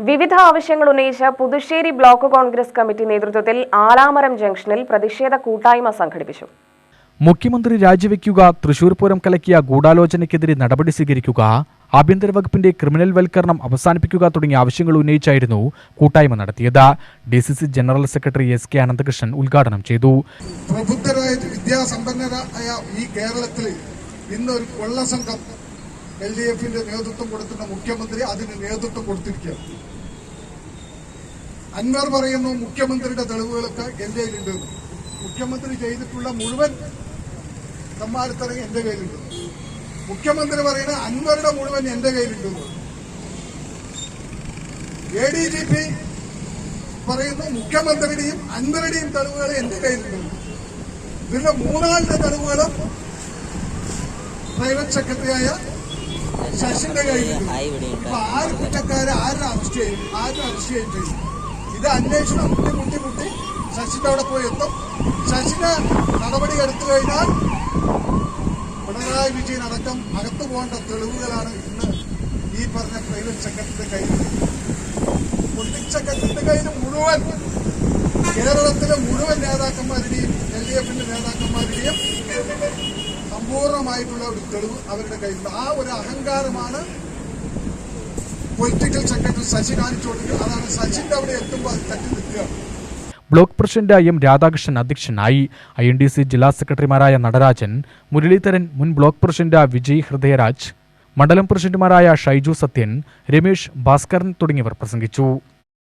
വിവിധ ആവശ്യങ്ങൾ ഉന്നയിച്ച പുതുശ്ശേരി ബ്ലോക്ക് കോൺഗ്രസ് കമ്മിറ്റി നേതൃത്വത്തിൽ ആലാമരം ജംഗ്ഷനിൽ പ്രതിഷേധ കൂട്ടായ്മ സംഘടിപ്പിച്ചു. മുഖ്യമന്ത്രി രാജിവെക്കുക തൃശൂർ പൂരം കലക്കിയ ഗൂഢാലോചനയ്ക്കെതിരെ നടപടി സ്വീകരിക്കുക ആഭ്യന്തര വകുപ്പിന്റെ ക്രിമിനൽ വൽക്കരണം അവസാനിപ്പിക്കുക തുടങ്ങിയ ആവശ്യങ്ങൾ ഉന്നയിച്ചായിരുന്നു കൂട്ടായ്മ നടത്തിയത്. D C C general secretary S K Ananthakrishnan ഉദ്ഘാടനം ചെയ്തു. പ്രബുദ്ധരായ വിദ്യാസമ്പന്നരായ ഈ കേരളത്തിൽ ഇന്നൊരു കൊള്ളസംഘം കൊള്ള സംഘം എൽ ഡി എഫിന്റെ നേതൃത്വം കൊടുക്കുന്ന മുഖ്യമന്ത്രി അതിന് നേതൃത്വം കൊടുത്തിരിക്കുകയാണ്. അൻവർ പറയുന്നു മുഖ്യമന്ത്രിയുടെ തെളിവുകളൊക്കെ എന്റെ കയ്യിലുണ്ട് മുഖ്യമന്ത്രി ചെയ്തിട്ടുള്ള മുഴുവൻ തമ്മാടിത്തരം എന്റെ കയ്യിലുണ്ട്. മുഖ്യമന്ത്രി പറയുന്ന അൻവറുടെ മുഴുവൻ എന്റെ കയ്യിലുണ്ട്. എ ഡി ജി പി പറയുന്നു മുഖ്യമന്ത്രിയുടെയും അൻവരുടെയും തെളിവുകൾ എന്റെ കയ്യിലുണ്ട്. ഇതിന്റെ മൂന്നാളിന്റെ തെളിവുകളും പ്രൈവറ്റ് സെക്രട്ടറിയായ ശശിന്റെ കയ്യിലുണ്ട് അപ്പൊ ആര് കുറ്റക്കാര് ആരും അറസ്റ്റ് ചെയ്യും ആരും അറസ്റ്റ് ചെയ്യും ഇത് അന്വേഷണം മുട്ടി മുട്ടി മുട്ടി ശശിന്റെ അവിടെ പോയി എത്തും. ശശിന് നടപടി എടുത്തു കഴിഞ്ഞാൽ പിണറായി വിജയൻ അടക്കം അകത്തു പോകേണ്ട തെളിവുകളാണ് ഇന്ന് ഈ പറഞ്ഞ പ്രൈവറ്റ് സെക്രട്ടറിയുടെ കയ്യിൽ പൊളിറ്റിക്സ് സെക്രട്ടറിയുടെ കയ്യിൽ മുഴുവൻ കേരളത്തിലെ മുഴുവൻ നേതാക്കന്മാരുടെയും എൽ ഡി എഫിന്റെ നേതാക്കന്മാരുടെയും സമ്പൂർണമായിട്ടുള്ള ഒരു തെളിവ് അവരുടെ കയ്യിലുണ്ട്. ആ ഒരു അഹങ്കാരമാണ് പൊളിറ്റിക്കൽ സെക്രട്ടറി ശശി കാണിച്ചുകൊണ്ടിരിക്കുന്നത്. അതാണ് ശശിന്റെ അവിടെ എത്തുമ്പോൾ അത് തട്ടി നിൽക്കുകയാണ് ബ്ലോക്ക് പ്രസിഡന്റ് എം രാധാകൃഷ്ണൻ അധ്യക്ഷനായി ഐ എൻ ഡി സി ജില്ലാ സെക്രട്ടറിമാരായ നടരാജൻ മുരളീധരൻ മുൻ ബ്ലോക്ക് പ്രസിഡന്റ് വിജയ് ഹൃദയരാജ് മണ്ഡലം പ്രസിഡന്റുമാരായ ഷൈജു സത്യൻ രമേശ് ഭാസ്കരൻ തുടങ്ങിയവർ പ്രസംഗിച്ചു.